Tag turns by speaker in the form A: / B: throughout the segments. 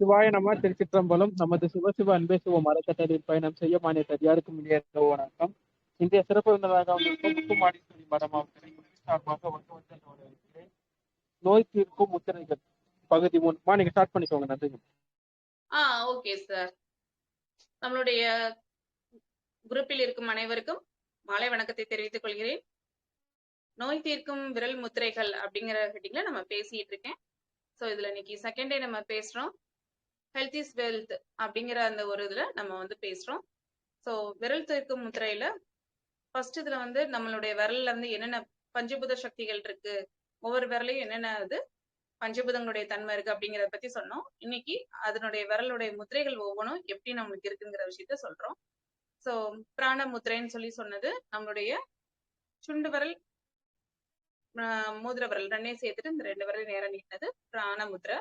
A: சிவாய நம திருச்சிற்றம்பலம். நமது சிவசிவ அன்பே சிவம் அறக்கட்டளையில் பயணம் செய்ய மாநில தடியாருக்கும் இனிய வணக்கம். இன்றைய சிறப்பு விருந்தினராக வந்திருக்கும் முத்துமாடீஸ்வரி மடம் அவர்களை சார்பாக வந்து வந்து நோய் தீர்க்கும் முத்திரைகள் பகுதி மூலமா நீங்க ஸ்டார்ட் பண்ணிக்கோங்க. நன்றி
B: ஆ ஓகே சார் நம்மளுடைய குரூப்பில் இருக்கும் அனைவருக்கும் மாலை வணக்கத்தை தெரிவித்துக் கொள்கிறேன். நோய் தீர்க்கும் விரல் முத்திரைகள் அப்படிங்கிற ஹெட்டிங்ல நம்ம பேசிட்டு இருக்கேன். ஸோ இதுல இன்னைக்கு செகண்ட் டே நம்ம பேசுறோம். ஹெல்த் இஸ் வெல்த் அப்படிங்கிற அந்த ஒரு இதுல நம்ம வந்து பேசுறோம். ஸோ விரல் தீர்க்கும் முத்திரையில ஃபர்ஸ்ட் இதுல வந்து நம்மளுடைய விரல்ல இருந்து என்னென்ன பஞ்சபூத சக்திகள் இருக்கு ஒவ்வொரு விரலையும் என்னென்ன அது பஞ்சபூதங்களுடைய தன்மை இருக்கு அப்படிங்கறத பத்தி சொன்னோம். இன்னைக்கு அதனுடைய விரலுடைய முத்திரைகள் ஒவ்வொன்றும் எப்படி நம்மளுக்கு இருக்குங்கிற விஷயத்த சொல்றோம். சோ பிராண முத்திரைன்னு சொல்லி சொன்னது நம்மளுடைய சுண்டு விரல் மோதிர விரல் ரெண்டையும் சேர்த்துட்டு இந்த ரெண்டு விரல் நேரம் நீட்டினது பிராண முத்திரை.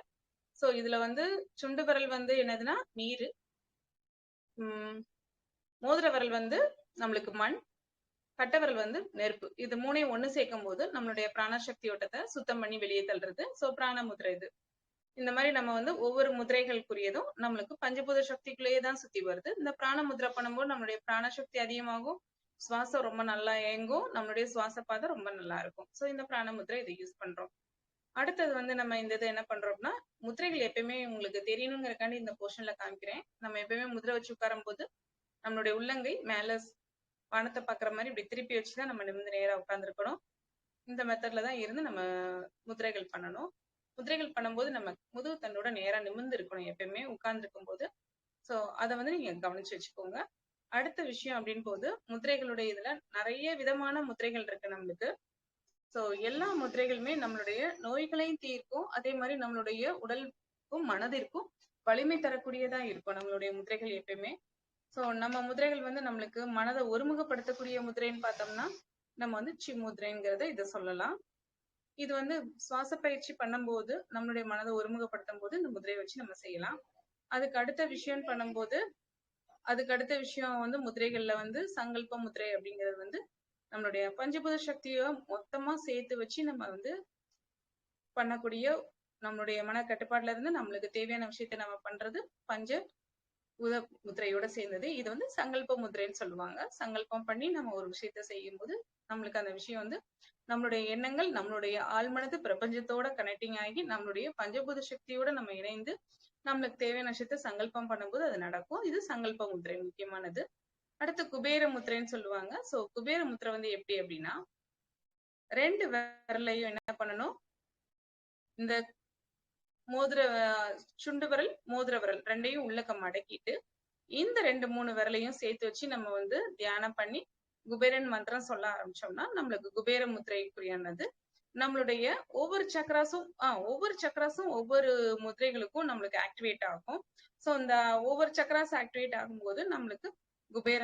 B: சோ இதுல வந்து சுண்டு விரல் வந்து என்னதுன்னா நீரு. உம் மோதிர விரல் வந்து நம்மளுக்கு மண் கட்ட விரல் வந்து நெருப்பு. இது மூணையும் ஒண்ணு சேர்க்கும் போது நம்மளுடைய பிராணசக்தி ஓட்டத்தை சுத்தம் பண்ணி வெளியே தள்ளுறது. சோ பிராண முதிரை இது. இந்த மாதிரி நம்ம வந்து ஒவ்வொரு முதிரைகளுக்குரியதும் நம்மளுக்கு பஞ்சபூத சக்திக்குள்ளேயே தான் சுத்தி வருது. இந்த பிராண முதிரை பண்ணும்போது நம்மளுடைய பிராணசக்தி அதிகமாகும். சுவாசம் ரொம்ப நல்லா இயங்கும். நம்மளுடைய சுவாச பாதை ரொம்ப நல்லா இருக்கும். சோ இந்த பிராண முதிரை இதை யூஸ் பண்றோம். அடுத்தது வந்து நம்ம இந்த இதை என்ன பண்றோம்னா முத்திரைகள் எப்பயுமே உங்களுக்கு தெரியணுங்கிறக்காண்டி இந்த போர்ஷன்ல காமிக்கிறேன். நம்ம எப்பயுமே முதிரை வச்சு உட்காரும் போது நம்மளுடைய உள்ளங்கை மேல வானத்தை பாக்குற மாதிரி இப்படி திருப்பி வச்சுதான் நம்ம நிமிந்து நேரா உட்காந்துருக்கணும் இந்த மெத்தட்ல தான் இருந்து நம்ம முதிரைகள் பண்ணணும். முதிரைகள் பண்ணும்போது நம்ம முதுகு தண்டோட நேரா நிமிர்ந்து இருக்கணும் எப்பயுமே உட்கார்ந்துருக்கும் போது சோ அதை வந்து நீங்க கவனிச்சு வச்சுக்கோங்க. அடுத்த விஷயம் அப்படின்னு போது முதிரைகளுடைய இதுல நிறைய விதமான முதிரைகள் இருக்கு நம்மளுக்கு. சோ எல்லா முதிரைகளுமே நம்மளுடைய நோய்களையும் தீர்க்கும். அதே மாதிரி நம்மளுடைய உடலுக்கும் மனதிற்கும் வலிமை தரக்கூடியதா இருக்கும் நம்மளுடைய முதிரைகள் எப்பயுமே. சோ நம்ம முதிரைகள் வந்து நம்மளுக்கு மனதை ஒருமுகப்படுத்தக்கூடிய முதிரைன்னு பார்த்தோம்னா நம்ம வந்து சி முதிரைங்கிறத இதை சொல்லலாம். இது வந்து சுவாச பயிற்சி பண்ணும்போது நம்மளுடைய மனதை ஒருமுகப்படுத்தும் போது இந்த முதிரையை வச்சு நம்ம செய்யலாம். அதுக்கு அடுத்த விஷயம் பண்ணும்போது அதுக்கு அடுத்த விஷயம் வந்து முதிரைகள்ல வந்து சங்கல்ப முதிரை அப்படிங்கிறது வந்து நம்மளுடைய பஞ்சபூத சக்தியை மொத்தமா சேர்த்து வச்சு நம்ம வந்து பண்ணக்கூடிய நம்மளுடைய மன கட்டுப்பாட்டுல இருந்து நம்மளுக்கு தேவையான விஷயத்த நம்ம பண்றது பஞ்ச உத முத்திரையோட சேர்ந்தது. இது வந்து சங்கல்ப முத்திரைன்னு சொல்லுவாங்க. சங்கல்பம் பண்ணி நம்ம ஒரு விஷயத்த செய்யும் போது நம்மளுக்கு அந்த விஷயம் வந்து நம்மளுடைய எண்ணங்கள் நம்மளுடைய ஆழ்மனது பிரபஞ்சத்தோட கனெக்டிங் ஆகி நம்மளுடைய பஞ்சபூத சக்தியோட நம்ம இணைந்து நம்மளுக்கு தேவையான விஷயத்த சங்கல்பம் பண்ணும்போது அது நடக்கும். இது சங்கல்ப முத்திரை முக்கியமானது. அடுத்து குபேர முத்திரைன்னு சொல்லுவாங்க. சோ குபேர முத்திரை வந்து எப்படி அப்படின்னா ரெண்டு விரலையும் என்ன பண்ணணும்? இந்த மோதிர சுண்டு விரல் மோதிர விரல் ரெண்டையும் உள்ளக்க மடக்கிட்டு இந்த ரெண்டு மூணு விரலையும் சேர்த்து வச்சு நம்ம வந்து தியானம் பண்ணி குபேரன் மந்திரம் சொல்ல ஆரம்பிச்சோம்னா நம்மளுக்கு குபேர முத்திரைக்குரியானது. நம்மளுடைய ஒவ்வொரு சக்கராசும் ஆஹ் ஒவ்வொரு சக்கராசும் ஒவ்வொரு முத்திரைகளுக்கும் நம்மளுக்கு ஆக்டிவேட் ஆகும். சோ இந்த ஒவ்வொரு சக்கராஸ் ஆக்டிவேட் ஆகும்போது நம்மளுக்கு குபேர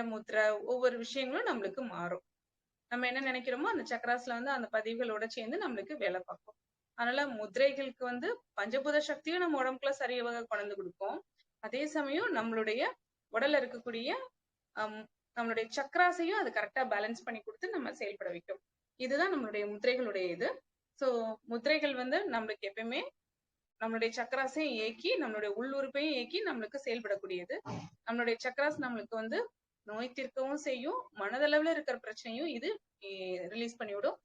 B: ஒவ்வொரு விஷயங்களும் நம்மளுக்கு மாறும். நம்ம என்ன நினைக்கிறோமோ அந்த சக்கராஸ்ல வந்து அந்த பதிவுகளோட சேர்ந்து நம்மளுக்கு வேலை பார்க்கும். அதனால முதிரைகளுக்கு வந்து பஞ்சபூத சக்தியும் நம்ம உடம்புக்குள்ள சரியாக கொண்டு கொடுக்கும். அதே சமயம் நம்மளுடைய உடல்ல இருக்கக்கூடிய நம்மளுடைய சக்கராசையும் அது கரெக்டா பேலன்ஸ் பண்ணி கொடுத்து நம்ம செயல்பட வைக்கும். இதுதான் நம்மளுடைய முத்திரைகளுடைய இது. சோ முத்திரைகள் வந்து நம்மளுக்கு எப்பயுமே நம்மளுடைய சக்கராசையும் இயக்கி நம்மளுடைய உள்ளுறுப்பையும் இயக்கி நம்மளுக்கு செயல்படக்கூடியது. நம்மளுடைய சக்கராஸ் நம்மளுக்கு வந்து நோய் தீர்க்கவும் செய்யும் மனதளவுல இருக்கிற பிரச்சனையும் இது ரிலீஸ் பண்ணிவிடும்.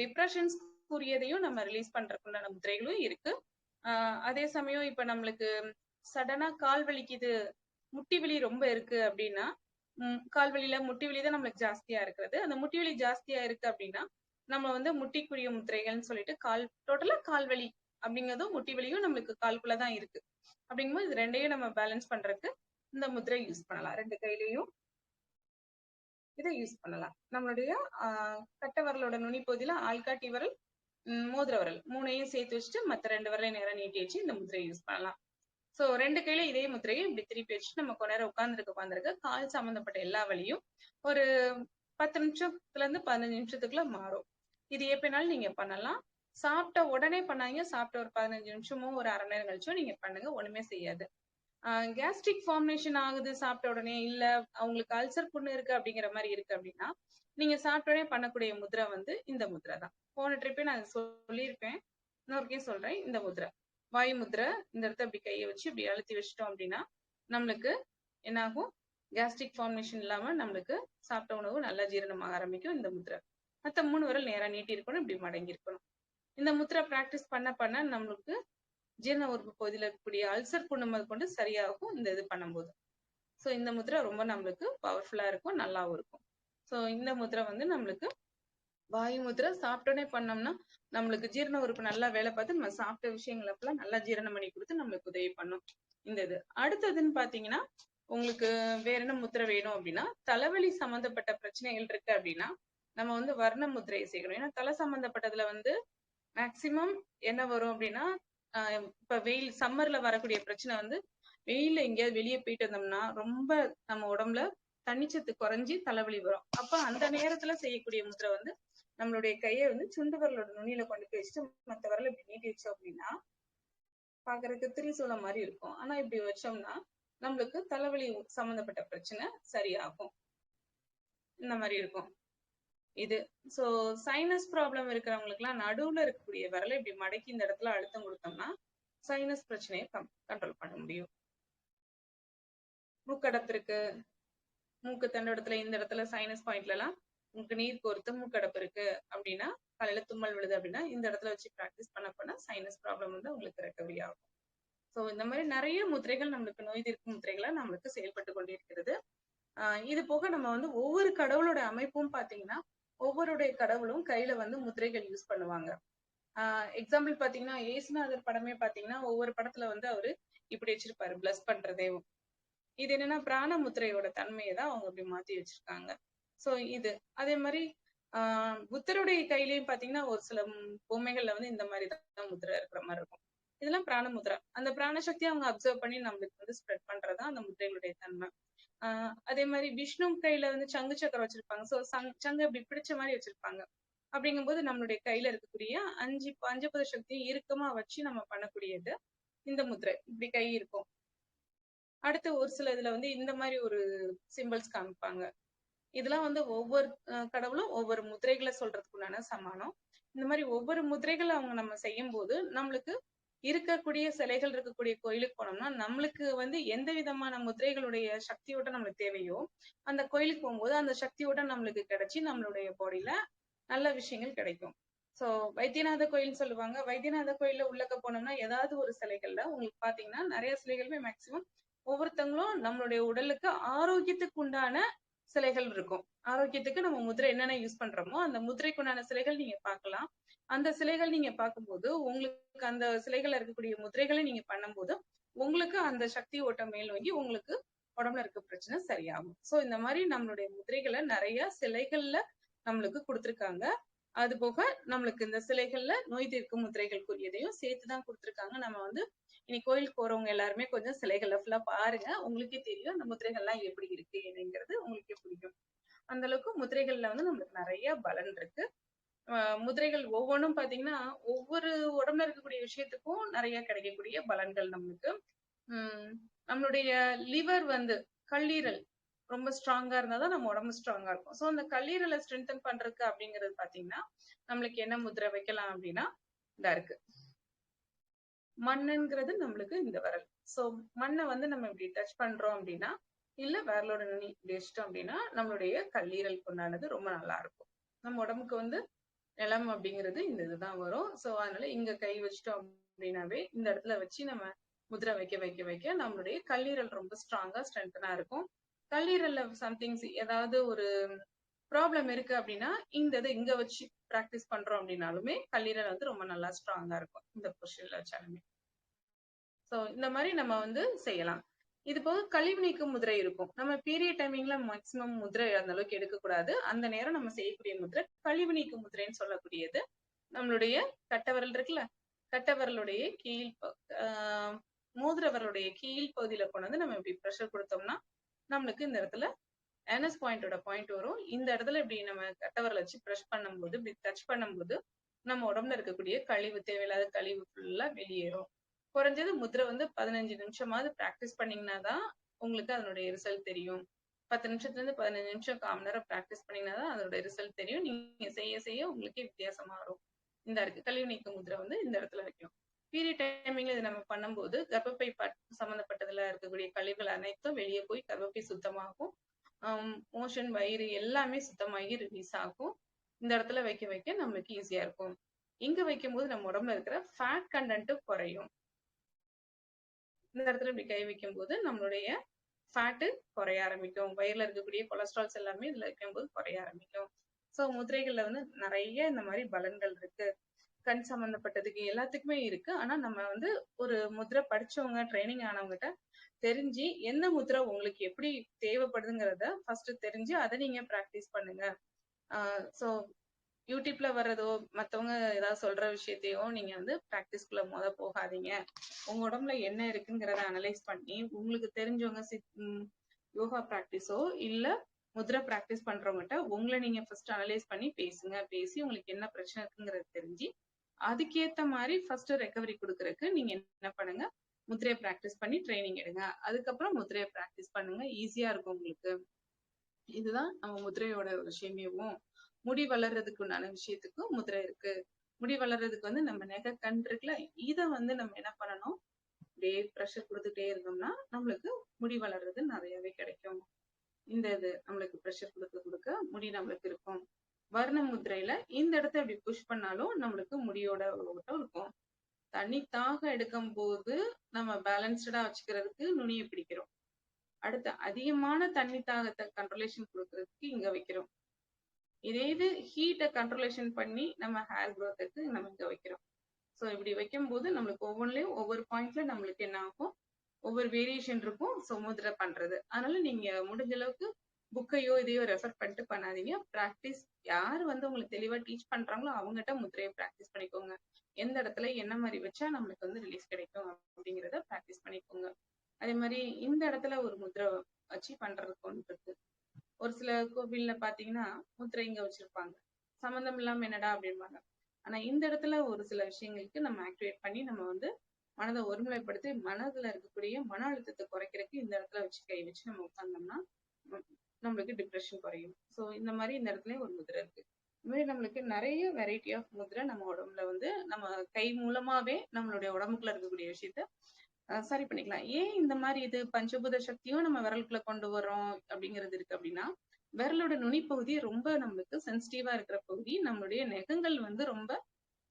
B: டிப்ரெஷன்ஸ் கூறியதையும் நம்ம ரிலீஸ் பண்றதுக்குண்டான முத்திரைகளும் இருக்கு. அதே சமயம் இப்ப நம்மளுக்கு சடனா கால் வலிக்குது முட்டி வலி ரொம்ப இருக்கு அப்படின்னா கால் வலியில முட்டி வலி தான் நம்மளுக்கு ஜாஸ்தியா இருக்கிறது. அந்த முட்டி வலி ஜாஸ்தியா இருக்கு அப்படின்னா நம்ம வந்து முட்டிக்குரிய முத்திரைகள்னு சொல்லிட்டு கால் டோட்டலா கால் வலி அப்படிங்கிறதும் முட்டி வலியும் நம்மளுக்கு கால்குள்ளதான் இருக்கு. அப்படிங்கும்போது இது ரெண்டையும் நம்ம பேலன்ஸ் பண்றதுக்கு இந்த முத்திரை யூஸ் பண்ணலாம். ரெண்டு கையிலையும் இதை யூஸ் பண்ணலாம். நம்மளுடைய ஆஹ் கட்ட வரலோட நுனி பகுதியில ஆள்காட்டி வரல் மோதிர வரல் மூணையும் சேர்த்து வச்சுட்டு மத்த ரெண்டு வரலையும் நேரம் நீட்டி வச்சு இந்த முத்திரையை யூஸ் பண்ணலாம். சோ ரெண்டு கையில இதே முத்திரையை இப்படி திருப்பி வச்சுட்டு நம்ம கொஞ்ச நேரம் உட்காந்துருக்க உட்காந்துருக்க கால் சம்பந்தப்பட்ட எல்லா வழியும் ஒரு பத்து நிமிஷத்துல இருந்து பதினஞ்சு நிமிஷத்துக்குள்ள மாறும். இது எப்பனாலும் நீங்க பண்ணலாம். சாப்பிட்ட உடனே பண்ணாங்க சாப்பிட்ட ஒரு பதினஞ்சு நிமிஷமோ ஒரு அரை நேரம் கழிச்சோ நீங்க பண்ணுங்க. ஒண்ணுமே செய்யாது. கேஸ்ட்ரிக் ஃபார்மேஷன் ஆகுது. சாப்பிட்ட உடனே இல்ல அவங்களுக்கு அல்சர் புண்ணு இருக்கு அப்படிங்கிற மாதிரி இருக்கு அப்படின்னா நீங்க சாப்பிட்ட உடனே பண்ணக்கூடிய முதிரை வந்து இந்த முதிரை தான். போன ட்ரிப்பே நான் சொல்லியிருப்பேன். இன்னொருக்கையும் சொல்றேன். இந்த முதிரை. வாயு முத்திரை இந்த இடத்த இப்படி கையை வச்சு இப்படி அழுத்தி வச்சிட்டோம் அப்படின்னா நம்மளுக்கு என்ன ஆகும் கேஸ்ட்ரிக் ஃபார்மேஷன் இல்லாம நம்மளுக்கு சாப்பிட்ட உணவு நல்லா ஜீரணமாக ஆரம்பிக்கும் இந்த முத்திரை மத்த மூணு விரல் நேரா நீட்டி இருக்கணும் இப்படி மடங்கி இருக்கணும் இந்த முத்திரை பிராக்டிஸ் பண்ண பண்ண நம்மளுக்கு ஜீரண உறுப்பு பகுதியில் இருக்கக்கூடிய அல்சர் புண்ணு முதல் கொண்டு சரியாகும் இந்த இது பண்ணும்போது. ஸோ இந்த முத்திரை ரொம்ப நம்மளுக்கு பவர்ஃபுல்லா இருக்கும் நல்லாவும் இருக்கும். ஸோ இந்த முத்திரை வந்து நம்மளுக்கு வாயு முத்திரை சாப்பிட்டோன்னே பண்ணோம்னா நம்மளுக்கு ஜீரண உறுப்பு நல்லா வேலை பார்த்து நம்ம சாப்பிட்ட விஷயங்களை எல்லாம் நல்லா ஜீரணம் பண்ணி கொடுத்து நம்மளுக்கு உதவி பண்ணும் இந்த இது. அடுத்ததுன்னு பாத்தீங்கன்னா உங்களுக்கு வேற என்ன முத்திரை வேணும் அப்படின்னா தலைவலி சம்பந்தப்பட்ட பிரச்சனைகள் இருக்கு அப்படின்னா நம்ம வந்து வர்ண முத்திரையை செய்யணும் ஏன்னா தலை சம்மந்தப்பட்டதுல வந்து மேக்சிமம் என்ன வரும் அப்படின்னா ஆஹ் இப்ப வெயில் சம்மர்ல வரக்கூடிய பிரச்சனை வந்து வெயில்ல எங்கேயாவது வெளியே போயிட்டு வந்தோம்னா ரொம்ப நம்ம உடம்புல தனிச்சத்து குறைஞ்சி தலைவலி வரும். அப்ப அந்த நேரத்துல செய்யக்கூடிய முத்திரை வந்து நம்மளுடைய கையை வந்து சுண்டு வரலோட நுனியில கொண்டு போய் வச்சுட்டு மத்த வரல இப்படி நீட்டி வச்சோம் அப்படின்னா பாக்குறதுக்கு திரிசூலம் மாதிரி இருக்கும். ஆனா இப்படி வச்சோம்னா நம்மளுக்கு தலைவலி சம்பந்தப்பட்ட பிரச்சனை சரியாகும். இந்த மாதிரி இருக்கும். இது. ஸோ சைனஸ் ப்ராப்ளம் இருக்கிறவங்களுக்கு நடுவில் நடுவுல இருக்கக்கூடிய விரலை இப்படி மடக்கி இந்த இடத்துல அழுத்தம் கொடுத்தோம்னா சைனஸ் பிரச்சனையை கண்ட்ரோல் பண்ண முடியும். மூக்கடத்திற்கு மூக்கு தண்டத்துல இந்த இடத்துல சைனஸ் பாயிண்ட்ல எல்லாம் உங்களுக்கு நீர் கோர்த்து மூக்கடப்பு இருக்கு அப்படின்னா காலையில தும்மல் விழுது அப்படின்னா இந்த இடத்துல வச்சு ப்ராக்டிஸ் பண்ண போனா சைனஸ் ப்ராப்ளம் வந்து உங்களுக்கு ரெக்கவரி ஆகும். ஸோ இந்த மாதிரி நிறைய முத்திரைகள் நம்மளுக்கு நோய் தீர்க்கும் முத்திரைகளா நம்மளுக்கு செயல்பட்டு கொண்டிருக்கிறது. இது போக நம்ம வந்து ஒவ்வொரு கடவுளோட அமைப்பும் பாத்தீங்கன்னா ஒவ்வொருடைய கடவுளும் கையில வந்து முத்திரைகள் யூஸ் பண்ணுவாங்க. ஆஹ் எக்ஸாம்பிள் பாத்தீங்கன்னா ஏசுநாதர் படமே பாத்தீங்கன்னா ஒவ்வொரு படத்துல வந்து அவரு இப்படி வச்சிருப்பாரு பிளஸ் பண்றதே. இது என்னன்னா பிராண முத்திரையோட தன்மையை தான் அவங்க அப்படி மாத்தி வச்சிருக்காங்க. சோ இது. அதே மாதிரி ஆஹ் புத்தருடைய கையிலயும் பாத்தீங்கன்னா ஒரு சில பொம்மைகள்ல வந்து இந்த மாதிரி தான் முத்திரை இருக்கிற மாதிரி இருக்கும். இதெல்லாம் பிராண முத்திரை. அந்த பிராண சக்தியை அவங்க அப்சர்வ் பண்ணி நம்மளுக்கு வந்து ஸ்ப்ரெட் பண்றதா அந்த முத்திரைகளுடைய தன்மை. ஆஹ் அதே மாதிரி விஷ்ணு கையில வந்து சங்கு சக்கரம் வச்சிருப்பாங்க. சோ சங்கு இப்படி பிடிச்ச மாதிரி வச்சிருப்பாங்க. அப்படிங்கும்போது நம்மளுடைய கையில இருக்கக்கூடிய அஞ்சு பஞ்சபத சக்தியும் இறுக்கமா வச்சு நம்ம பண்ணக்கூடியது இந்த முத்திரை இப்படி கை இருக்கும். அடுத்து ஒரு சில இதுல வந்து இந்த மாதிரி ஒரு சிம்பிள்ஸ் காமிப்பாங்க. இதெல்லாம் வந்து ஒவ்வொரு கடவுளும் ஒவ்வொரு முதிரைகளை சொல்றதுக்கு உண்டான சமானம். இந்த மாதிரி ஒவ்வொரு முதிரைகளை அவங்க நம்ம செய்யும் போது நம்மளுக்கு இருக்கக்கூடிய சிலைகள் இருக்கக்கூடிய கோயிலுக்கு போனோம்னா நம்மளுக்கு வந்து எந்த விதமான முதிரைகளுடைய சக்தியோட நம்மளுக்கு தேவையோ அந்த கோயிலுக்கு போகும்போது அந்த சக்தியோட நம்மளுக்கு கிடைச்சி நம்மளுடைய பாடியில நல்ல விஷயங்கள் கிடைக்கும். சோ வைத்தியநாத கோயில்னு சொல்லுவாங்க. வைத்தியநாத கோயில்ல உள்ளக்க போனோம்னா ஏதாவது ஒரு சிலைகள்ல உங்களுக்கு பாத்தீங்கன்னா நிறைய சிலைகளுமே மேக்சிமம் ஒவ்வொருத்தவங்களும் நம்மளுடைய உடலுக்கு ஆரோக்கியத்துக்கு உண்டான சிலைகள் இருக்கும். ஆரோக்கியத்துக்கு நம்ம முதிரை என்னென்ன யூஸ் பண்றோமோ அந்த முதிரைக்கு உண்டான சிலைகள் நீங்க பார்க்கலாம். அந்த சிலைகள் நீங்க பார்க்கும்போது உங்களுக்கு அந்த சிலைகள்ல இருக்கக்கூடிய முதிரைகளை நீங்க பண்ணும்போது உங்களுக்கு அந்த சக்தி ஓட்டம் மேல் வாங்கி உங்களுக்கு உடம்புல இருக்க பிரச்சனை சரியாகும். சோ இந்த மாதிரி நம்மளுடைய முதிரைகளை நிறைய சிலைகள்ல நம்மளுக்கு கொடுத்துருக்காங்க. அது போக நம்மளுக்கு இந்த சிலைகள்ல நோய் தீர்க்கும் முதிரைகளுக்குரியதையும் சேர்த்துதான் கொடுத்துருக்காங்க. நம்ம வந்து இனி கோயிலுக்கு போறவங்க எல்லாருமே கொஞ்சம் சிலைகளை ஃபுல்லா பாருங்க. உங்களுக்கே தெரியும் அந்த முத்திரைகள்லாம் எப்படி இருக்கு என்னங்கிறது உங்களுக்கே புரியும். அந்த அளவுக்கு முதிரைகள்ல வந்து நம்மளுக்கு நிறைய பலன் இருக்கு. முதிரைகள் ஒவ்வொன்றும் பாத்தீங்கன்னா ஒவ்வொரு உடம்புல இருக்கக்கூடிய விஷயத்துக்கும் நிறைய கிடைக்கக்கூடிய பலன்கள் நம்மளுக்கு. உம் நம்மளுடைய லிவர் வந்து கல்லீரல் ரொம்ப ஸ்ட்ராங்கா இருந்தாதான் நம்ம உடம்பு ஸ்ட்ராங்கா இருக்கும். சோ அந்த கல்லீரலை ஸ்ட்ரென்தன் பண்றதுக்கு அப்படிங்கிறது பாத்தீங்கன்னா நம்மளுக்கு என்ன முதிரை வைக்கலாம் அப்படின்னா இதா இருக்கு. மண்ணுங்கிறது நம்மளுக்கு இந்த விரல். சோ மண்ணை வந்து நம்ம இப்படி டச் பண்றோம் அப்படின்னா இல்ல விரலோட நுனி இப்படி வச்சிட்டோம் அப்படின்னா நம்மளுடைய கல்லீரல் கொண்டானது ரொம்ப நல்லா இருக்கும். நம்ம உடம்புக்கு வந்து நிலம் அப்படிங்கிறது இந்த இதுதான் வரும். சோ அதனால இங்க கை வச்சிட்டோம் அப்படின்னாவே இந்த இடத்துல வச்சு நம்ம முதிரை வைக்க வைக்க வைக்க நம்மளுடைய கல்லீரல் ரொம்ப ஸ்ட்ராங்கா ஸ்ட்ரென்தனா இருக்கும். கல்லீரல்ல சம்திங்ஸ் ஏதாவது ஒரு ப்ராப்ளம் இருக்கு அப்படின்னா இந்த இதை இங்க வச்சு ப்ராக்டிஸ் பண்றோம் அப்படின்னாலுமே கல்லீரல் வந்து ரொம்ப நல்லா ஸ்ட்ராங்கா இருக்கும். இந்த பொசிஷன்ல வச்சாலுமே. ஸோ இந்த மாதிரி நம்ம வந்து செய்யலாம். இது போக கழிவு நீக்கும் முதிரை இருக்கும். நம்ம பீரியட் டைமிங்ல மேக்சிமம் முதிரை அந்த அளவுக்கு எடுக்கக்கூடாது. அந்த நேரம் நம்ம செய்யக்கூடிய முதிரை கழிவு நீக்கும் முதிரைன்னு சொல்லக்கூடியது நம்மளுடைய கட்டவரல் இருக்குல்ல? கட்டவரலுடைய கீழ் ஆஹ் மோதிரவரலுடைய கீழ் பகுதியில கொண்டு வந்து நம்ம இப்படி ப்ரெஷர் கொடுத்தோம்னா நம்மளுக்கு இந்த இடத்துல என்எஸ் பாயிண்டோட பாயிண்ட் வரும். இந்த இடத்துல இப்படி நம்ம கட்டவரில் வச்சு ப்ரெஷ் பண்ணும்போது இப்படி டச் பண்ணும்போது நம்ம உடம்புல இருக்கக்கூடிய கழிவு தேவையில்லாத கழிவு ஃபுல்லா வெளியேறும். குறைஞ்சது முதிரை வந்து பதினஞ்சு நிமிஷமாவது ப்ராக்டிஸ் பண்ணீங்கன்னா தான் உங்களுக்கு அதனுடைய ரிசல்ட் தெரியும். பத்து நிமிஷத்துல இருந்து பதினஞ்சு நிமிஷம் கால் நேரம் ப்ராக்டிஸ் பண்ணீங்கன்னா தான் அதனுடைய ரிசல்ட் தெரியும். நீங்க செய்ய செய்ய உங்களுக்கே வித்தியாசமா வரும். இந்த இருக்கு. கழிவு நீக்க முதிரை வந்து இந்த இடத்துல வைக்கும். பீரியட் டைமிங்ல இது நம்ம பண்ணும்போது கர்ப்பப்பை பட்- சம்பந்தப்பட்டதுல இருக்கக்கூடிய கழிவுகள் அனைத்தும் வெளியே போய் கர்ப்பப்பை சுத்தமாகும். Um, மோஷன் வயிறு எல்லாமே சுத்தமாகி ரிலீஸ் ஆகும். இந்த இடத்துல வைக்க வைக்க நம்மளுக்கு ஈஸியா இருக்கும். இங்க வைக்கும் போது நம்ம உடம்புல இருக்கிற ஃபேட் கண்டென்ட் குறையும். இந்த இடத்துல இப்படி கை வைக்கும் போது நம்மளுடைய ஃபேட்டு குறைய ஆரம்பிக்கும். வயிறுல இருக்கக்கூடிய கொலஸ்ட்ரால்ஸ் எல்லாமே இதுல வைக்கும்போது குறைய ஆரம்பிக்கும். சோ முதிரைகள்ல வந்து நிறைய இந்த மாதிரி பலன்கள் இருக்கு. கண் சம்பந்தப்பட்டதுக்கு எல்லாத்துக்குமே இருக்கு. ஆனா நம்ம வந்து ஒரு முதிரை படிச்சவங்க ட்ரைனிங் ஆனவங்ககிட்ட தெரிஞ்சு எந்த முத்திரை உங்களுக்கு எப்படி தேவைப்படுதுங்கிறத ஃபர்ஸ்ட் தெரிஞ்சு அதை நீங்க ப்ராக்டிஸ் பண்ணுங்க. ஸோ யூடியூப்ல வர்றதோ மத்தவங்க ஏதாவது சொல்ற விஷயத்தையோ நீங்க வந்து ப்ராக்டிஸ்குள்ள முத போகாதீங்க. உங்க உடம்புல என்ன இருக்குங்கிறத அனலைஸ் பண்ணி உங்களுக்கு தெரிஞ்சவங்க சித் யோகா ப்ராக்டிஸோ இல்ல முத்ரா ப்ராக்டிஸ் பண்றவங்ககிட்ட உங்களை நீங்க ஃபர்ஸ்ட் அனலைஸ் பண்ணி பேசுங்க. பேசி உங்களுக்கு என்ன பிரச்சனை இருக்குங்கிறத தெரிஞ்சு அதுக்கேத்த மாதிரி ஃபர்ஸ்ட் ரெக்கவரி கொடுக்கறதுக்கு நீங்க என்ன பண்ணுங்க முத்திரையை ப்ராக்டிஸ் பண்ணி ட்ரைனிங் எடுங்க. அதுக்கப்புறம் முத்திரையை ப்ராக்டிஸ் பண்ணுங்க. ஈஸியா இருக்கும் உங்களுக்கு. இதுதான் நம்ம முதிரையோட விஷயமேவும் முடி வளர்றதுக்கு உண்டான விஷயத்துக்கும் முதிரை இருக்கு. முடி வளர்றதுக்கு வந்து நம்ம நெகை கண் இருக்குல்ல இதை வந்து நம்ம என்ன பண்ணணும்? அப்படியே ப்ரெஷர் கொடுத்துட்டே இருந்தோம்னா நம்மளுக்கு முடி வளர்றது நிறையவே கிடைக்கும். இந்த இது நம்மளுக்கு ப்ரெஷர் கொடுக்க கொடுக்க முடி நம்மளுக்கு இருக்கும். வர்ண முதிரையில இந்த இடத்த இப்படி புஷ் பண்ணாலும் நம்மளுக்கு முடியோட ஓட்டம் இருக்கும். தண்ணி தாக எடுக்கும் போது நம்ம பேலன்ஸ்டா வச்சுக்கிறதுக்கு நுனியை பிடிக்கிறோம். அடுத்து அதிகமான தண்ணி தாகத்தை கண்ட்ரோலேஷன் கொடுக்கறதுக்கு இங்க வைக்கிறோம். இதே இது ஹீட்டை கண்ட்ரோலேஷன் பண்ணி நம்ம ஹேர் க்ரோத்துக்கு நம்ம இங்க வைக்கிறோம். ஸோ இப்படி வைக்கும்போது நம்மளுக்கு ஒவ்வொன்றிலையும் ஒவ்வொரு பாயிண்ட்ல நம்மளுக்கு என்ன ஆகும்? ஒவ்வொரு வேரியேஷன் இருக்கும் ஸோ பண்றது. அதனால நீங்க முடிஞ்ச அளவுக்கு புக்கையோ இதையோ ரெஃபர் பண்ணிட்டு பண்ணாதீங்க. ப்ராக்டிஸ் யார் வந்து உங்களுக்கு தெளிவா டீச் பண்றாங்களோ அவங்ககிட்ட முத்திரையை ப்ராக்டிஸ் பண்ணிக்கோங்க. எந்த இடத்துல என்ன மாதிரி வச்சா நம்மளுக்கு வந்து ரிலீஸ் கிடைக்கும் அப்படிங்கிறத ப்ராக்டிஸ் பண்ணிக்கோங்க. அதே மாதிரி இந்த இடத்துல ஒரு முத்திரை வச்சு பண்றதுக்கு ஒன்று இருக்கு. ஒரு சில கோவில்ல பாத்தீங்கன்னா முத்திரை இங்க வச்சிருப்பாங்க. சம்மந்தம் இல்லாம என்னடா அப்படிம்பாங்க. ஆனா இந்த இடத்துல ஒரு சில விஷயங்களுக்கு நம்ம ஆக்டிவேட் பண்ணி நம்ம வந்து மனதை ஒருமுறைப்படுத்தி மனதுல இருக்கக்கூடிய மன அழுத்தத்தை குறைக்கிறதுக்கு இந்த இடத்துல வச்சு கை வச்சு நம்ம உட்கார்ந்தோம்னா நம்மளுக்கு டிப்ரெஷன் குறையும். ஸோ இந்த மாதிரி இந்த இடத்துலயும் ஒரு முதிரை இருக்கு. இந்த மாதிரி நம்மளுக்கு நிறைய வெரைட்டி ஆஃப் முதிரை நம்ம உடம்புல வந்து நம்ம கை மூலமாவே நம்மளுடைய உடம்புக்குள்ள இருக்கக்கூடிய விஷயத்த சரி பண்ணிக்கலாம். ஏன் இந்த மாதிரி இது பஞ்சபூத சக்தியும் நம்ம விரலுக்குள்ள கொண்டு வரோம் அப்படிங்கிறது இருக்கு அப்படின்னா விரலோட நுனிப்பகுதி ரொம்ப நம்மளுக்கு சென்சிட்டிவா இருக்கிற பகுதி நம்மளுடைய நெகங்கள் வந்து ரொம்ப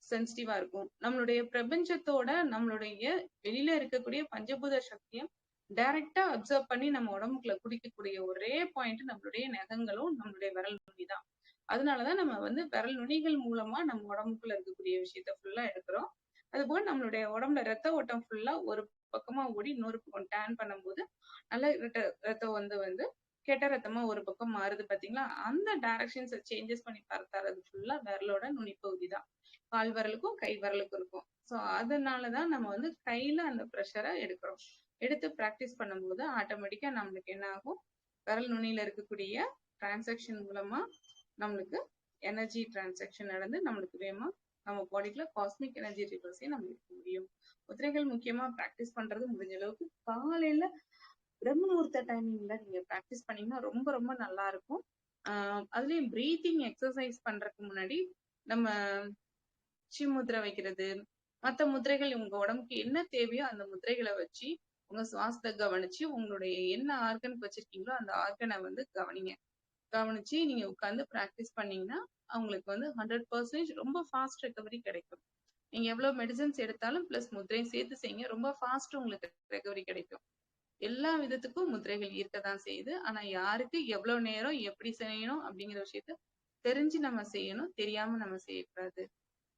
B: சென்சிட்டிவா இருக்கும். நம்மளுடைய பிரபஞ்சத்தோட நம்மளுடைய வெளியில இருக்கக்கூடிய பஞ்சபூத சக்தியை டைரக்டா அப்சர்வ் பண்ணி நம்ம உடம்புக்குள்ள குடிக்கக்கூடிய ஒரே பாயிண்ட் நம்மளுடைய நகங்களும் நம்மளுடைய விரல் நுனி தான். அதனாலதான் நம்ம வந்து விரல் நுனிகள் மூலமா நம்ம உடம்புக்குள்ள இருக்கக்கூடிய விஷயத்த ஃபுல்லா எடுக்கிறோம். அதுபோல் நம்மளுடைய உடம்புல ரத்த ஓட்டம் ஃபுல்லா ஒரு பக்கமா ஓடி இன்னொரு பக்கம் டேன் பண்ணும்போது நல்ல ரத்த ரத்தம் வந்து வந்து கெட்ட ரத்தமா ஒரு பக்கம் மாறுது பாத்தீங்களா? அந்த டைரக்ஷன்ஸ் சேஞ்சஸ் பண்ணி தரது ஃபுல்லா விரலோட நுனிப்பகுதி தான். கால் விரலுக்கும் கை விரலுக்கும் இருக்கும். ஸோ அதனாலதான் நம்ம வந்து கையில அந்த ப்ரெஷரை எடுக்கிறோம். எடுத்து ப்ராக்டிஸ் பண்ணும்போது ஆட்டோமேட்டிக்காக நம்மளுக்கு என்ன ஆகும்? விரல் நுனியில் இருக்கக்கூடிய டிரான்சாக்ஷன் மூலமாக நம்மளுக்கு எனர்ஜி டிரான்சாக்ஷன் நடந்து நம்மளுக்கு வேகமா நம்ம பாடிக்குள்ள காஸ்மிக் எனர்ஜி ரிவர்ஸையும் நம்ம இருக்க முடியும். முத்திரைகள் முக்கியமா ப்ராக்டிஸ் பண்றது முடிஞ்ச அளவுக்கு காலையில பிரம்மமுகூர்த்த டைமிங்ல நீங்க ப்ராக்டிஸ் பண்ணீங்கன்னா ரொம்ப ரொம்ப நல்லா இருக்கும். அதுலயும் பிரீத்திங் எக்ஸசைஸ் பண்றதுக்கு முன்னாடி நம்ம சி முத்திரை வைக்கிறது மற்ற முத்திரைகள் உங்க உடம்புக்கு என்ன தேவையோ அந்த முத்திரைகளை வச்சு உங்க சுவாசத்தை கவனிச்சு உங்களுடைய என்ன ஆர்கன் வச்சிருக்கீங்களோ அந்த ஆர்கனை வந்து கவனிங்க. கவனிச்சு நீங்க உட்கார்ந்து ப்ராக்டிஸ் பண்ணீங்கன்னா அவங்களுக்கு வந்து ஹண்ட்ரட் பர்சன்டேஜ் ரொம்ப ஃபாஸ்ட் ரெக்கவரி கிடைக்கும். நீங்க எவ்வளவு மெடிசன்ஸ் எடுத்தாலும் பிளஸ் முதிரையும் சேர்த்து செய்யுங்க. ரொம்ப ஃபாஸ்ட் உங்களுக்கு ரெக்கவரி கிடைக்கும். எல்லா விதத்துக்கும் முத்திரைகள் இருக்கதான் செய்யுது. ஆனா யாருக்கு எவ்வளவு நேரம் எப்படி செய்யணும் அப்படிங்கிற விஷயத்த தெரிஞ்சு நம்ம செய்யணும். தெரியாம நம்ம செய்யக்கூடாது.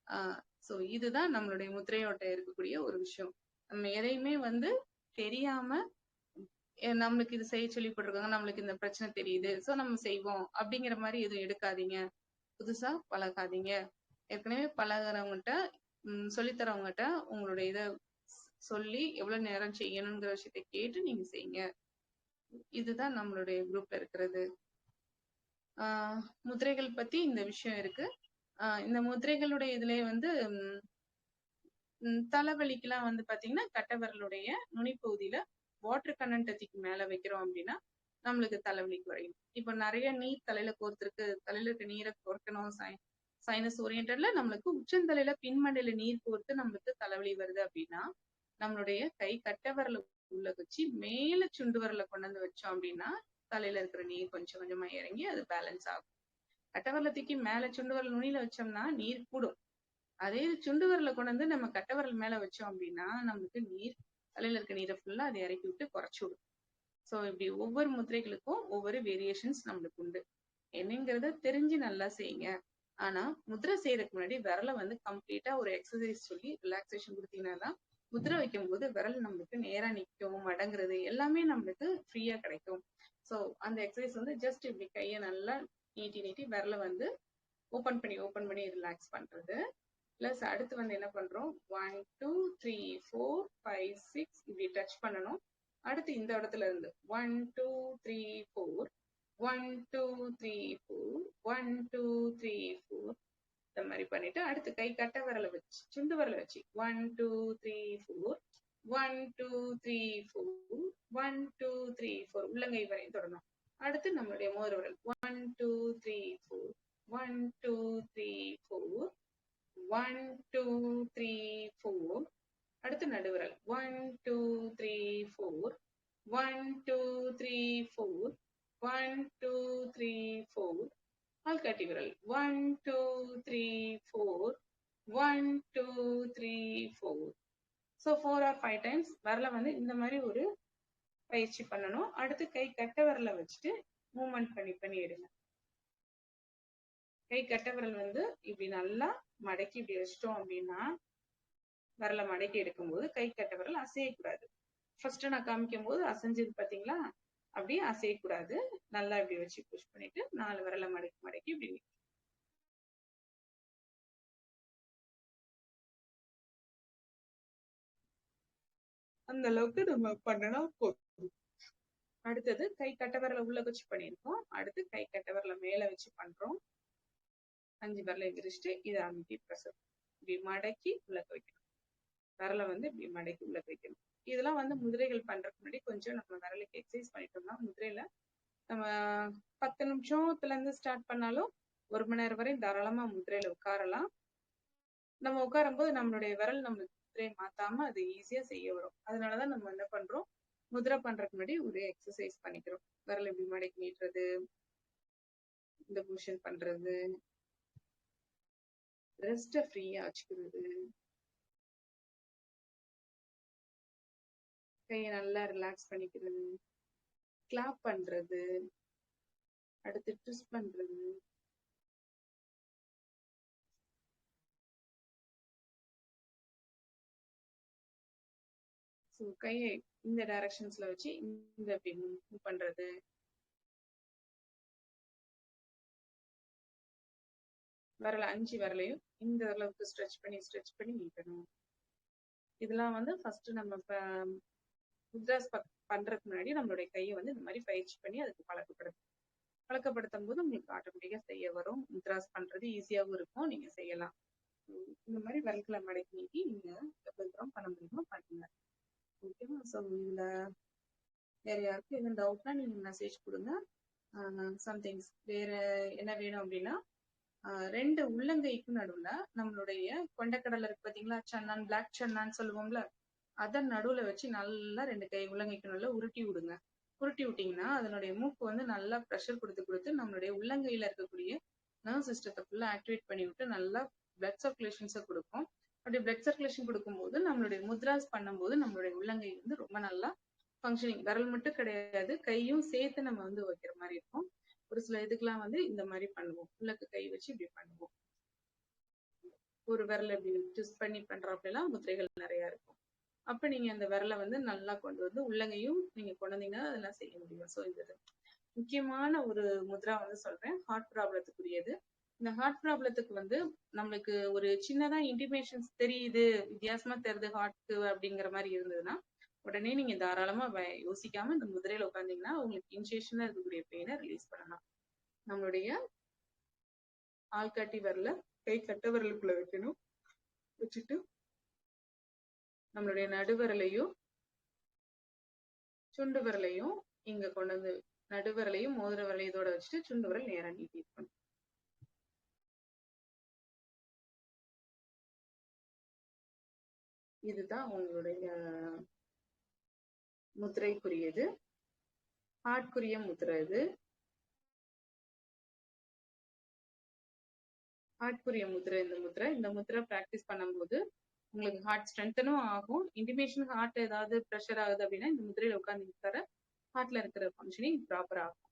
B: ஆஹ் சோ இதுதான் நம்மளுடைய முத்திரையோட்ட இருக்கக்கூடிய ஒரு விஷயம். நம்ம எதையுமே வந்து தெரியாம நம்மளுக்கு இது செய்ய சொல்லி போட்டிருக்காங்க நம்மளுக்கு இந்த பிரச்சனை தெரியுது சோ நம்ம செய்வோம் அப்படிங்கிற மாதிரி எதுவும் எடுக்காதீங்க. புதுசா பழகாதீங்க. ஏற்கனவே பழகுறவங்ககிட்ட உம் சொல்லித்தரவங்ககிட்ட உங்களுடைய இதை சொல்லி எவ்வளவு நேரம் செய்யணுங்கிற விஷயத்த கேட்டு நீங்க செய்யுங்க. இதுதான் நம்மளுடைய குரூப்ல இருக்கிறது. ஆஹ் முதிரைகள் பத்தி இந்த விஷயம் இருக்கு. ஆஹ் இந்த முதிரைகளுடைய இதுலயே வந்து தலைவலிக்கெல்லாம் வந்து பாத்தீங்கன்னா கட்டவரலுடைய நுனிப்பகுதியில வாட்டர் கண்டென்ட்டுக்கு மேல வைக்கிறோம் அப்படின்னா நம்மளுக்கு தலைவலி குறையும். இப்ப நிறைய நீர் தலையில கோர்த்திருக்கு தலையில இருக்க நீரை குறைக்கணும் சைனஸ் ஓரியன்டட்ல நம்மளுக்கு உச்சந்தலையில பின்மண்டையில நீர் கோர்த்து நம்மளுக்கு தலைவலி வருது அப்படின்னா நம்மளுடைய கை கட்டவரல உள்ள வச்சு மேல சுண்டு வரல கொண்டு வந்து வச்சோம் அப்படின்னா தலையில இருக்கிற நீர் கொஞ்சம் கொஞ்சமா இறங்கி அது பேலன்ஸ் ஆகும். கட்டவரலத்துக்கு தூக்கி மேல சுண்டு வரல நுனியில வச்சோம்னா நீர் கூடும். அதே சுண்டு விரல கொண்டு வந்து நம்ம கட்ட விரல் மேல வச்சோம் அப்படின்னா நம்மளுக்கு நீர் தலையில இருக்க நீரை ஃபுல்லா அதை இறக்கி விட்டு குறைச்சி விடும். ஸோ இப்படி ஒவ்வொரு முத்திரைகளுக்கும் ஒவ்வொரு வேரியேஷன்ஸ் நம்மளுக்கு உண்டு. என்னங்கிறத தெரிஞ்சு நல்லா செய்யுங்க. ஆனா முத்திரை செய்யறதுக்கு முன்னாடி விரலை வந்து கம்ப்ளீட்டா ஒரு எக்ஸசைஸ் சொல்லி ரிலாக்ஸேஷன் கொடுத்தீங்கன்னா தான் முத்திரை வைக்கும் போது விரல் நம்மளுக்கு நேரா நிற்கும் மடங்குறது எல்லாமே நம்மளுக்கு ஃப்ரீயா கிடைக்கும். ஸோ அந்த எக்ஸசைஸ் வந்து ஜஸ்ட் இப்படி கையை நல்லா நீட்டி நீட்டி விரலை வந்து ஓப்பன் பண்ணி ஓப்பன் பண்ணி ரிலாக்ஸ் பண்றது. பிளஸ் அடுத்து வந்து என்ன பண்றோம்? One two three four five six இப்படி டச் பண்ணணும். அடுத்து இந்த இடத்துல இருந்து. One two three four one two three four one two three four இந்த மாதிரி பண்ணிட்டு அடுத்து கை கட்ட விரலை வச்சு சுண்டு விரலை வச்சு. One two three four one two three four one two three four உள்ளங்கை வரையும் தொடரணும். அடுத்து நம்மளுடைய மோதிர விரல். One two three four one two three four one two three four அடுத்து நடுவிரல் one two three four one two three four one two three four ஆள்காட்டி விரல். One two three four one two three four so four or five times வரல வந்து இந்த மாதிரி ஒரு பயிற்சி பண்ணணும். அடுத்து கை கட்ட விரலை வச்சுட்டு மூவ்மெண்ட் பண்ணி பண்ணி எடுங்க. கை கட்டவரல் வந்து இப்படி நல்லா மடக்கி இப்படி வச்சிட்டோம் அப்படின்னா விரலை மடக்கி எடுக்கும்போது கை கட்ட விரல் அசையக்கூடாது. ஃபர்ஸ்ட் நான் காமிக்கும் போது அசைஞ்சது பாத்தீங்களா அப்படியே அசையக்கூடாது. நல்லா இப்படி வச்சு புஷ் பண்ணிட்டு நாலு விரலை மடக்கி மடக்கி இப்படி அந்த அளவுக்கு நம்ம பண்ணனா போதும் அடுத்தது கை கட்டவரல உள்ள வச்சு பண்ணியிருக்கோம். அடுத்து கை கட்டவரல மேல வச்சு பண்றோம். அஞ்சு விரலை விரிச்சிட்டு இதை அமைக்கி ப்ரெஷர் இப்படி மடக்கி உள்ள வைக்கணும். விரலை வந்து இப்படி மடக்கி உள்ள வைக்கணும். இதெல்லாம் வந்து முதிரைகள் பண்றதுக்கு முன்னாடி கொஞ்சம் நம்ம விரலுக்கு எக்ஸசைஸ் பண்ணிட்டோம்னா முதிரையில நம்ம பத்து நிமிஷத்துல இருந்து ஸ்டார்ட் பண்ணாலும் ஒரு மணி நேரம் வரை தாராளமா முதிரையில உட்காரலாம். நம்ம உட்காரும் போது நம்மளுடைய விரல் நம்ம முதிரையை மாத்தாம அது ஈஸியா செய்ய வரும். அதனாலதான் நம்ம என்ன பண்றோம்? முதிரை பண்றதுக்கு முன்னாடி ஒரு எக்ஸசைஸ் பண்ணிக்கிறோம். விரல் இப்படி மடக்கி நீட்டுறது இந்த பொசிஷன் பண்றது ரெஸ்ட ஃப்ரீயா வச்சுக்கிறது. கையை நல்லா ரிலாக்ஸ் பண்ணிக்கிறது. கிளாப் பண்றது. அடுத்து ட்விஸ்ட் பண்றது. ஸோ கையை இந்த டைரக்ஷன்ஸ்ல வச்சு இந்த இப்படி மூவ் பண்றது. விரல அஞ்சு விரலையும் இந்த அளவுக்கு ஸ்ட்ரெச் பண்ணி ஸ்ட்ரெச் பண்ணி நீட்டணும். இதெல்லாம் வந்து ஃபர்ஸ்ட் நம்ம முத்ராஸ் பண்றதுக்கு முன்னாடி நம்மளுடைய கையை வந்து இந்த மாதிரி பயிற்சி பண்ணி அதுக்கு பழக்கப்படுத்தும் பழக்கப்படுத்தும் போது உங்களுக்கு ஆட்டோமேட்டிக்கா செய்ய வரும். முத்ராஸ் பண்றது ஈஸியாகவும் இருக்கும். நீங்க செய்யலாம். இந்த மாதிரி விரல்களை மடக்கி நீட்டி நீங்க எவ்வளவு தூரம் பண்ண முடியுமோ பண்ணுங்க. ஓகேவா ஸோ இதுல வேற யாருக்கும் எதுவும் டவுட்னா நீங்க மெசேஜ் கொடுங்க. சம்திங்ஸ் வேற என்ன வேணும் அப்படின்னா ரெண்டு உள்ளங்கைக்கு நடுவுல நம்மளுடைய கொண்டக்கடலை இருக்கு பாத்தீங்களா? சன்னான் பிளாக் சன்னான்னு சொல்லுவோம்ல அதன் நடுவுல வச்சு நல்லா ரெண்டு கை உள்ளங்கைக்கு நல்லா உருட்டி விடுங்க. உருட்டி விட்டீங்கன்னா அதனுடைய மூக்கு வந்து நல்லா ப்ரெஷர் கொடுத்து கொடுத்து நம்மளுடைய உள்ளங்கையில இருக்கக்கூடிய நர்வ் சிஸ்டத்தை ஃபுல்லா ஆக்டிவேட் பண்ணி விட்டு நல்லா பிளட் சர்க்குலேஷன்ஸை கொடுக்கும். அப்படி பிளட் சர்க்குலேஷன் கொடுக்கும்போது நம்மளுடைய முத்ராஸ் பண்ணும்போது நம்மளுடைய உள்ளங்கை வந்து ரொம்ப நல்லா ஃபங்க்ஷனிங் விரல் மட்டும் கிடையாது கையும் சேர்த்து நம்ம வந்து வைக்கிற மாதிரி இருக்கும். ஒரு சில இதுக்கெல்லாம் வந்து இந்த மாதிரி பண்ணுவோம். உள்ளக்கு கை வச்சு இப்படி பண்ணுவோம். ஒரு விரலை இப்படி ட்விஸ்ட் பண்ணி பண்றப்பெல்லாம் முத்திரைகள் நிறைய இருக்கும். அப்ப நீங்க அந்த விரலை வந்து நல்லா கொண்டு வந்து உள்ளங்கையும் நீங்க கொண்டு வந்தீங்கன்னா அதெல்லாம் செய்ய முடியும். ஸோ இது முக்கியமான ஒரு முத்ரா வந்து சொல்றேன். ஹார்ட் ப்ராப்ளத்துக்குரியது இந்த ஹார்ட் ப்ராப்ளத்துக்கு வந்து நம்மளுக்கு ஒரு சின்னதா இன்டிமேஷன்ஸ் தெரியுது வித்தியாசமா தெரியுது ஹார்ட் அப்படிங்கிற மாதிரி இருந்ததுன்னா உடனே நீங்க தாராளமா யோசிக்காம இந்த முதிரையில உட்காந்தீங்கன்னா உங்களுக்கு இன்சியேஷன்ல இருக்கக்கூடிய பெயினை ரிலீஸ் பண்ணலாம். நம்மளுடைய ஆள்காட்டி வரல கை கட்ட விரலுக்குள்ள வைக்கணும். வச்சுட்டு நம்மளுடைய நடுவரலையும் சுண்டு விரலையும் இங்க கொண்டு வந்து நடுவரலையும் மோதிர விரலையும் வச்சுட்டு சுண்டு விரல் நேரம் நீட்டி இதுதான் உங்களுடைய முத்திரைக்குரியது. ஆட்குரிய முத்திரை இது. ஹார்ட்குரிய முத்திரை இந்த முத்திரை. இந்த முத்திரை ப்ராக்டிஸ் பண்ணும்போது உங்களுக்கு ஹார்ட் ஸ்ட்ரென்த்தனும் ஆகும். இன்டிமேஷன் ஹார்ட் ஏதாவது ப்ரெஷர் ஆகுது அப்படின்னா இந்த முத்திரையில உட்காந்து உட்கார ஹார்ட்ல இருக்கிற ஃபங்க்ஷனிங் ப்ராப்பர் ஆகும்.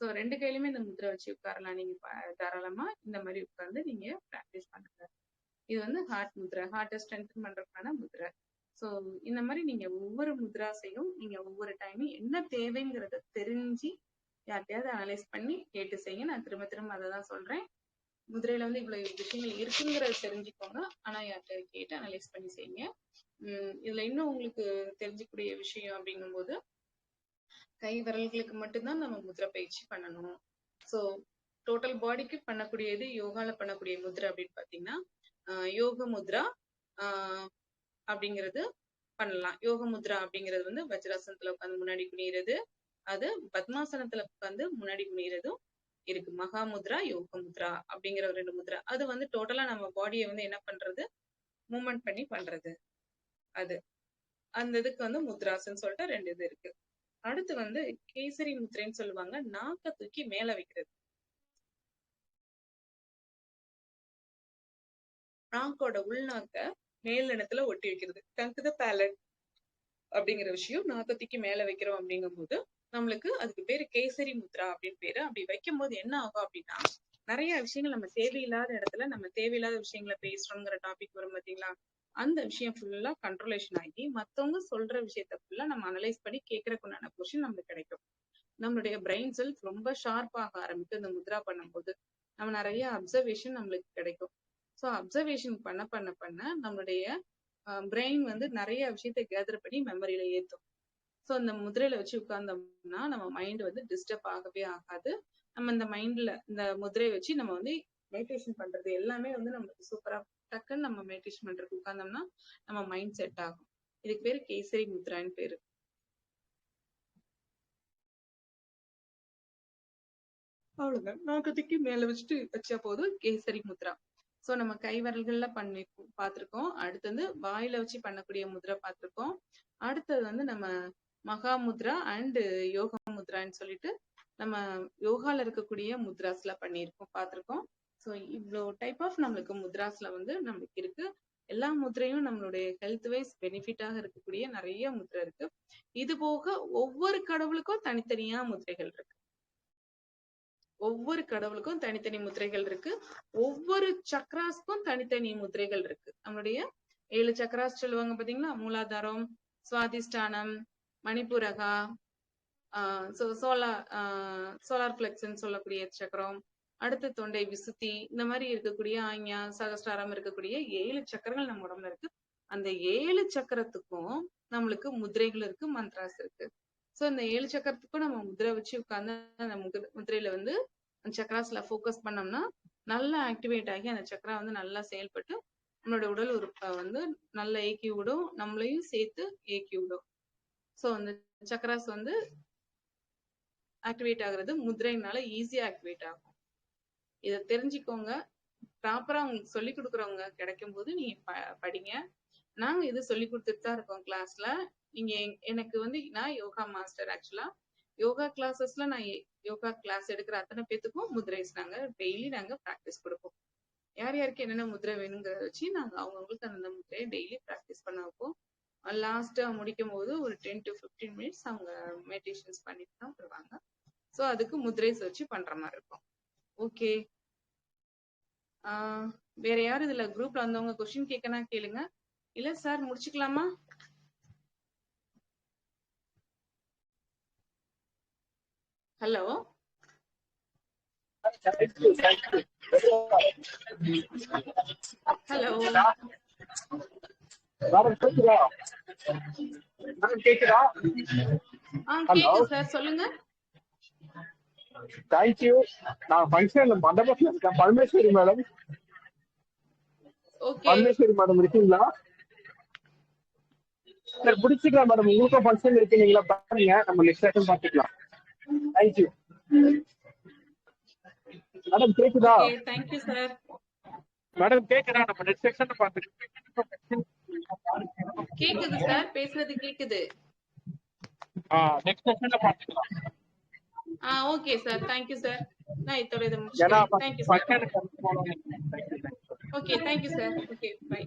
B: ஸோ ரெண்டு கையிலுமே இந்த முத்திரை வச்சு உட்காரலாம். நீங்க தாராளமா இந்த மாதிரி உட்கார்ந்து நீங்க ப்ராக்டிஸ் பண்ணுங்க. இது வந்து ஹார்ட் முத்திரை. ஹார்ட்டை ஸ்ட்ரென்தன் பண்றதுக்கான முத்திரை. ஸோ இந்த மாதிரி நீங்க ஒவ்வொரு முத்ராசையும் நீங்க ஒவ்வொரு டைமும் என்ன தேவைங்கிறத தெரிஞ்சு யார்கிட்டயாவது அனலைஸ் பண்ணி கேட்டு செய்யுங்க. நான் திரும்ப திரும்ப அதை தான் சொல்றேன். முதிரையில வந்து இவ்வளவு விஷயங்கள் இருக்குங்கிறத தெரிஞ்சுக்கோங்க. ஆனா யார்கிட்ட கேட்டு அனலைஸ் பண்ணி செய்யுங்க. உம் இதுல இன்னும் உங்களுக்கு தெரிஞ்சுக்கூடிய விஷயம் அப்படிங்கும்போது கை விரல்களுக்கு மட்டும்தான் நம்ம முதிரை பயிற்சி பண்ணணும். ஸோ டோட்டல் பாடிக்கு பண்ணக்கூடியது யோகால பண்ணக்கூடிய முத்ரா அப்படின்னு பாத்தீங்கன்னா யோக முத்ரா ஆஹ் அப்படிங்கிறது பண்ணலாம். யோக முத்ரா அப்படிங்கிறது வந்து வஜ்ராசனத்துல உட்காந்து முன்னாடி குனிகிறது அது பத்மாசனத்துல உட்காந்து முன்னாடி குனிகிறதும் இருக்கு. மகா முத்ரா யோக முத்ரா அப்படிங்கிற ஒரு ரெண்டு முத்ரா. அது வந்து டோட்டலா நம்ம பாடியை வந்து என்ன பண்றது? மூமெண்ட் பண்ணி பண்றது. அது. அந்த இதுக்கு வந்து முத்ராசன்னு சொல்லிட்டு ரெண்டு இது இருக்கு. அடுத்து வந்து கேசரி முத்திரைன்னு சொல்லுவாங்க. நாக்க தூக்கி மேல வைக்கிறது. நாக்கோட உள்நாக்க மேல் நிலத்துல ஒட்டி வைக்கிறது. டங்க் த பேலட் அப்படிங்கிற விஷயம் நாக்க மேல வைக்கிறோம் அப்படிங்கும்போது நம்மளுக்கு அதுக்கு பேரு கேசரி முத்ரா அப்படின்னு பேரு. அப்படி வைக்கும் போது என்ன ஆகும் அப்படின்னா நிறைய விஷயங்கள் நம்ம தேவையில்லாத இடத்துல நம்ம தேவையில்லாத விஷயங்களை பேசுறோங்கிற டாபிக் வரும் பாத்தீங்களா அந்த விஷயம் ஃபுல்லா கண்ட்ரோலேஷன் ஆகி மத்தவங்க சொல்ற விஷயத்த ஃபுல்லா நம்ம அனலைஸ் பண்ணி கேட்கறக்குண்டான கொஷின் நம்மளுக்கு கிடைக்கும். நம்மளுடைய பிரெயின் செல்ஸ் ரொம்ப ஷார்ப் ஆக ஆரம்பிக்கும் இந்த முத்ரா பண்ணும்போது நம்ம நிறைய அப்சர்வேஷன் நம்மளுக்கு கிடைக்கும். ஸோ அப்சர்வேஷன் பண்ண பண்ண பண்ண நம்மளுடைய பிரெயின் வந்து நிறைய விஷயத்தை கேதர் பண்ணி மெமரியில ஏற்றும் ஸோ அந்த முதிரையில வச்சு உட்கார்ந்தோம்னா நம்ம மைண்ட் வந்து டிஸ்டர்ப் ஆகவே ஆகாது. நம்ம இந்த மைண்ட்ல இந்த முதிரையை வச்சு நம்ம வந்து மெடிடேஷன் பண்றது எல்லாமே வந்து நம்மளுக்கு சூப்பரா டக்குன்னு நம்ம மெடிடேஷன் பண்றதுக்கு உட்கார்ந்தோம்னா நம்ம மைண்ட் செட் ஆகும். இதுக்கு பேரு கேசரி முத்ரான்னு பேரு. அவ்வளவுதான். நாக்கத்துக்கு மேல வச்சுட்டு வச்சா போதும் கேசரி முத்ரா. சோ நம்ம கைவரல்கள்ல பண்ணி பார்த்திருக்கோம். அடுத்தது வாயில வச்சு பண்ணக்கூடிய முத்ரா பார்த்திருக்கோம். அடுத்தது வந்து நம்ம மகா முத்ரா அண்ட் யோக முத்ரான்னு சொல்லிட்டு நம்ம யோகால இருக்கக்கூடிய முத்ராஸ்ல பண்ணியிருக்கோம் பார்த்திருக்கோம். ஸோ இவ்வளோ டைப் ஆஃப் நம்மளுக்கு முத்ராஸ்ல வந்து நம்மளுக்கு இருக்கு. எல்லா முத்ரையும் நம்மளுடைய ஹெல்த் வைஸ் பெனிஃபிட்டாக இருக்கக்கூடிய நிறைய முத்ரை இருக்கு. இது போக ஒவ்வொரு கடவுளுக்கும் தனித்தனியா முத்திரைகள் இருக்கு. ஒவ்வொரு கடவுளுக்கும் தனித்தனி முத்திரைகள் இருக்கு. ஒவ்வொரு சக்ராஸ்க்கும் தனித்தனி முத்திரைகள் இருக்கு. நம்மளுடைய ஏழு சக்ராஸ் சொல்லுவாங்க பாத்தீங்களா? மூலாதாரம் சுவாதிஷ்டானம் மணிப்புரகா ஆஹ் சோ சோலார் சோலார் பிளெக்ஸ்ன்னு சொல்லக்கூடிய சக்கரம் அடுத்த தொண்டை விசுத்தி இந்த மாதிரி இருக்கக்கூடிய ஆஞ்ஞா சகஸ்டாரம் இருக்கக்கூடிய ஏழு சக்கரங்கள் நம்ம உடம்புல இருக்கு. அந்த ஏழு சக்கரத்துக்கும் நம்மளுக்கு முதிரைகள் இருக்கு மந்த்ராஸ் இருக்கு. சோ இந்த ஏழு சக்கரத்துக்கும் நம்ம முதிரை வச்சு உட்கார்ந்து அந்த முதிரையில வந்து அந்த சக்கராஸ்ல ஃபோக்கஸ் பண்ணோம்னா நல்லா ஆக்டிவேட் ஆகி அந்த சக்கரா வந்து நல்லா செயல்பட்டு நம்மளோட உடல் உறுப்பை வந்து நல்லா ஏக்கி விடும். நம்மளையும் சேர்த்து ஏக்கி விடும். சோ அந்த சக்கராஸ் வந்து ஆக்டிவேட் ஆகுறது முதிரைனால ஈஸியா ஆக்டிவேட் ஆகும். இதை தெரிஞ்சுக்கோங்க. ப்ராப்பரா உங்களுக்கு சொல்லி கொடுக்குறவங்க கிடைக்கும் போது நீங்க ப- படிங்க. நாங்க இது சொல்லி கொடுத்துட்டு தான் இருக்கோம் கிளாஸ்ல நீங்க எங்- எனக்கு வந்து நான் யோகா மாஸ்டர் ஆக்சுவலா யோகா கிளாஸஸ்ல நான் யோகா கிளாஸ் எடுக்கிற அத்தனை பேத்துக்கும் முதிரைஸ் நாங்க டெய்லி நாங்க ப்ராக்டிஸ் கொடுப்போம். யார் யாருக்கு என்னென்ன முதிரை வேணுங்கிறத வச்சு நாங்க அவங்கவுங்களுக்கு அந்த முதிரையை டெய்லி ப்ராக்டிஸ் பண்ண வைப்போம். லாஸ்டா முடிக்கும் போது ஒரு டென் டு 15 மினிட்ஸ் அவங்க மெடிடேஷன்ஸ் பண்ணிட்டு தான் வருவாங்க. ஸோ அதுக்கு முதிரைஸ் வச்சு பண்ற மாதிரி இருக்கும். ஓகே வேற யார் இதுல குரூப்ல வந்தவங்க கொஸ்டின் கேட்கனா கேளுங்க. இல்ல சார் முடிச்சுக்கலாமா? ஹலோ? ஹலோ?
A: மேடம் கேக்குதா
B: சார் சொல்லுங்க.
A: தேங்க்யூ நான் ஃபங்க்ஷன்ல மண்டபத்துல இருக்கேன். Parameswari madam.
B: Okay.
A: Parameswari madam இருக்கீங்களா? சரி முடிச்சுக்கலாம் மேடம் உங்களுக்கும் ஃபங்க்ஷன் இருக்கு நீங்களா பாருங்க. நம்ம நெக்ஸ்ட் செஷன் பார்த்துக்கலாம் தேங்க்யூ மேடம் கேக்குதா?
B: தேங்க்யூ சார்
A: மேடம் கேக்குதா? நம்ம நெக்ஸ்ட் செஷன் பார்த்துக்கலாம்
B: கேக்குது சார் பேசுனது கேக்குது.
A: நெக்ஸ்ட் செஷன்ல பாத்துக்கலாம்.
B: ஆ okay sir thank you sir நான் இதோட இதை முடிச்சுக்கிறேன். Thank you sir okay thank you sir okay bye